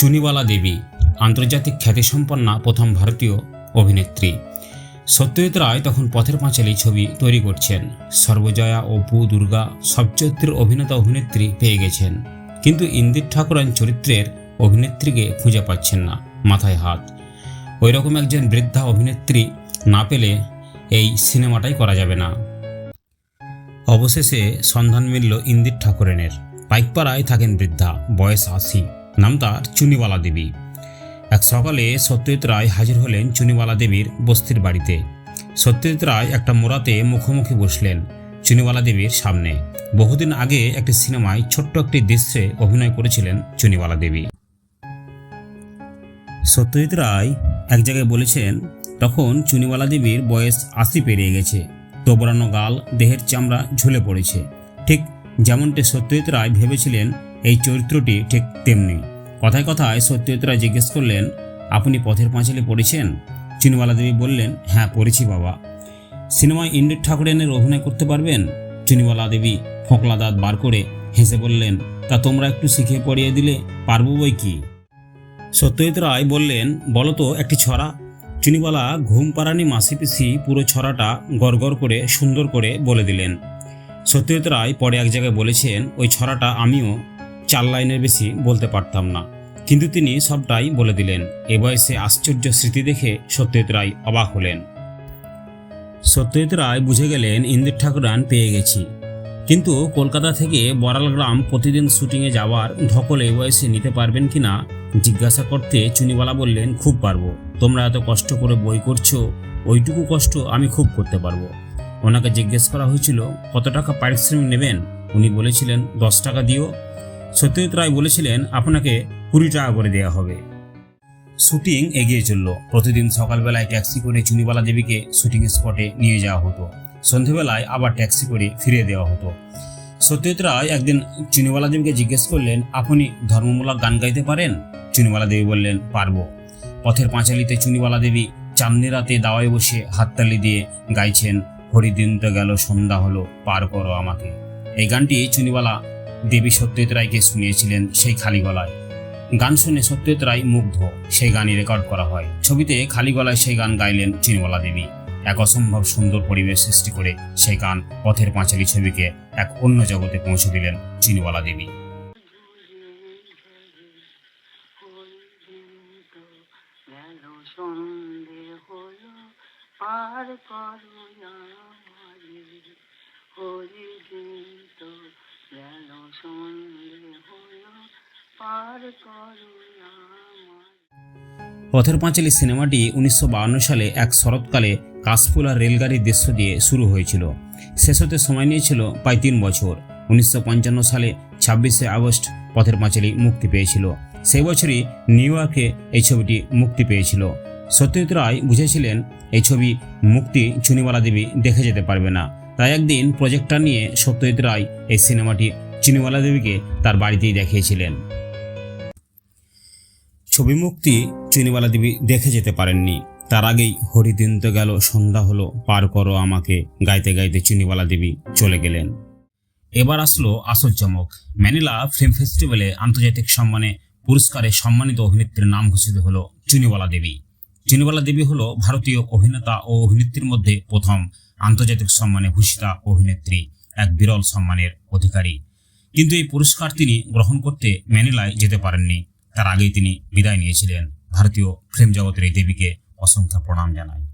চুনিবালা দেবী, আন্তর্জাতিক খ্যাতিসম্পন্না প্রথম ভারতীয় অভিনেত্রী। সত্যজিৎ রায় তখন পথের পাঁচালী ছবি তৈরি করছেন। সর্বজয়া অপু দুর্গা সব চরিত্রের অভিনেতা অভিনেত্রী পেয়ে গেছেন। কিন্তু ইন্দির ঠাকুরান চরিত্রের অভিনেত্রীকে খুঁজে পাচ্ছেন না, মাথায় হাত। ওই রকম একজন বৃদ্ধা অভিনেত্রী না পেলে এই সিনেমাটাই করা যাবে না। অবশেষে সন্ধান মিলল ইন্দির ঠাকুরেনের। পাইকপাড়ায় থাকেন বৃদ্ধা, বয়স আশি। নাম তার চুনিবালা দেবী। এক সকালে সত্যজিৎ রায় হাজির হলেন চুনিবালা দেবীর বস্তির বাড়িতে। সত্যজিৎ রায় একটা মোড়াতে মুখোমুখি বসলেন চুনিবালা দেবীর সামনে। বহুদিন আগে একটি সিনেমায় ছোট্ট একটি দৃশ্যে অভিনয় করেছিলেন চুনিবালা দেবী। সত্যজিৎ রায় এক জায়গায় বলেছেন, তখন চুনিবালা দেবীর বয়স আশি পেরিয়ে গেছে। তোবড়ানো গাল, দেহের চামড়া ঝুলে পড়েছে। ঠিক যেমনটি সত্যজিৎ রায় ভেবেছিলেন, এই চরিত্রটি ঠিক তেমনি। কথায় কথায় সত্যজিৎ রায় জিজ্ঞেস করলেন, আপনি পথের পাঁচালী পড়েছেন? চুনিবালা দেবী বললেন হ্যাঁ পড়েছি বাবা। সিনেমায় ইন্দ্রিত ঠাকুরেনের অভিনয় করতে পারবেন? চুনিবালা দেবী ফোকলা দাঁত বার করে হেসে বললেন, তা তোমরা একটু শিখিয়ে পড়িয়ে দিলে পারব বই কি? সত্যজিৎ রায় বললেন, বলো তো, একটি ছড়া? চুনিবালা ঘুম পাড়ানি মাসি পিসি পুরো ছড়াটা গড়গড় করে সুন্দর করে বলে দিলেন। সত্যজিৎ রায় পরে এক জায়গায় বলেছেন, ওই ছড়াটা আমিও চার লাইনের বেশি বলতে পারতাম না। কিন্তু তিনি সবটাই বলে দিলেন। এ বয়সে আশ্চর্য স্মৃতি দেখে সত্যজিৎ রায় অবাক হলেন। সত্যজিৎ রায় বুঝে গেলেন ইন্দির ঠাকুরান পেয়ে গেছি। কিন্তু কলকাতা থেকে বড়ালগ্রাম প্রতিদিন শুটিংয়ে যাওয়ার ধকল এই বয়সে নিতে পারবেন কি না, জিজ্ঞাসা করতে চুনিওয়ালা বললেন, খুব পারব। তোমরা এত কষ্ট করে বই করছ, ওইটুকু কষ্ট আমি খুব করতে পারব। ওনাকে জিজ্ঞেস করা হয়েছিল, কত টাকা পারিশ্রমিক নেবেন? উনি বলেছিলেন, দশ টাকা দিও। সত্যজিৎ রায় বলেছিলেন, আপনাকে কুড়ি টাকা করে দেওয়া হবে। শুটিং এগিয়ে চলল। প্রতিদিন সকালবেলায় ট্যাক্সি করে চুনিবালা দেবীকে শুটিং স্পটে নিয়ে যাওয়া হতো। সন্ধেবেলায় আবার ট্যাক্সি করে ফিরিয়ে দেওয়া হতো। সত্যজিৎ রায় একদিন চুনিবালা দেবীকে জিজ্ঞেস করলেন, আপনি ধর্মমূলক গান গাইতে পারেন? চুনিবালা দেবী বললেন, পারব। পথের পাঁচালিতে চুনিবালা দেবী চাঁদনি রাতে দাওয়ায় বসে হাততালি দিয়ে গাইছেন, হরিদিন তো গেল, সন্ধ্যা হলো, পার করো আমাকে। এই গানটি চুনিবালা দেবী সত্যজিৎ রায়কে শুনিয়েছিলেন সেই খালি গলায়। গান শুনে সত্যজিৎ রায় মুগ্ধ। সেই গানই রেকর্ড করা হয়। ছবিতে খালি গলায় সেই গান গাইলেন চুনিবালা দেবী। এক অসম্ভব সুন্দর পরিবেশ সৃষ্টি করে সেই গান পথের পাঁচালী ছবিকে এক অন্য জগতে পৌঁছে দিলেন চিনিওয়ালা দেবী। পার আমারে হরিদিন তো গেল সন্ধে হলো পথের পাঁচালী সিনেমাটি উনিশশো সালে এক শরৎকালে কাশফুলা রেলগাড়ির দৃশ্য দিয়ে শুরু হয়েছিল। শেষ হতে সময় নিয়েছিল প্রায় তিন বছর। উনিশশো পঞ্চান্ন সালে ছাব্বিশে আগস্ট পথের পাঁচালী মুক্তি পেয়েছিল। সেই বছরই নিউ ইয়র্কে এই ছবিটি মুক্তি পেয়েছিল। সত্যজিৎ রায় বুঝেছিলেন, এই ছবি মুক্তি চুনিওয়ালা দেবী দেখে যেতে পারবে না। তাই একদিন প্রজেক্টটা নিয়ে সত্যজিৎ রায় এই সিনেমাটি চুনিওয়ালা দেবীকে তার বাড়িতেই দেখিয়েছিলেন। ছবি মুক্তি চুনিওয়ালা দেবী দেখে যেতে পারেননি। তার আগেই হরিদিন তো গেল, সন্ধ্যা হলো, পার করো আমাকে, গাইতে গাইতে চুনিওয়ালা দেবী চলে গেলেন। এবার আসলো আসল চমক ম্যানিলা ফিল্ম ফেস্টিভ্যালে আন্তর্জাতিক সম্মানে, পুরস্কারে সম্মানিত অভিনেত্রীর নাম ঘোষিত হলো চুনিওয়ালা দেবী। চুনিওয়ালা দেবী হলো ভারতীয় অভিনেতা ও অভিনেত্রীর মধ্যে প্রথম আন্তর্জাতিক সম্মানে ভূষিতা অভিনেত্রী, এক বিরল সম্মানের অধিকারী। কিন্তু এই পুরস্কার তিনি গ্রহণ করতে ম্যানিলায় যেতে পারেননি। তার আগেই তিনি বিদায় নিয়েছিলেন। ভারতীয় ফিল্ম জগতের এই দেবীকে অসংখ্য প্রণাম জানাই।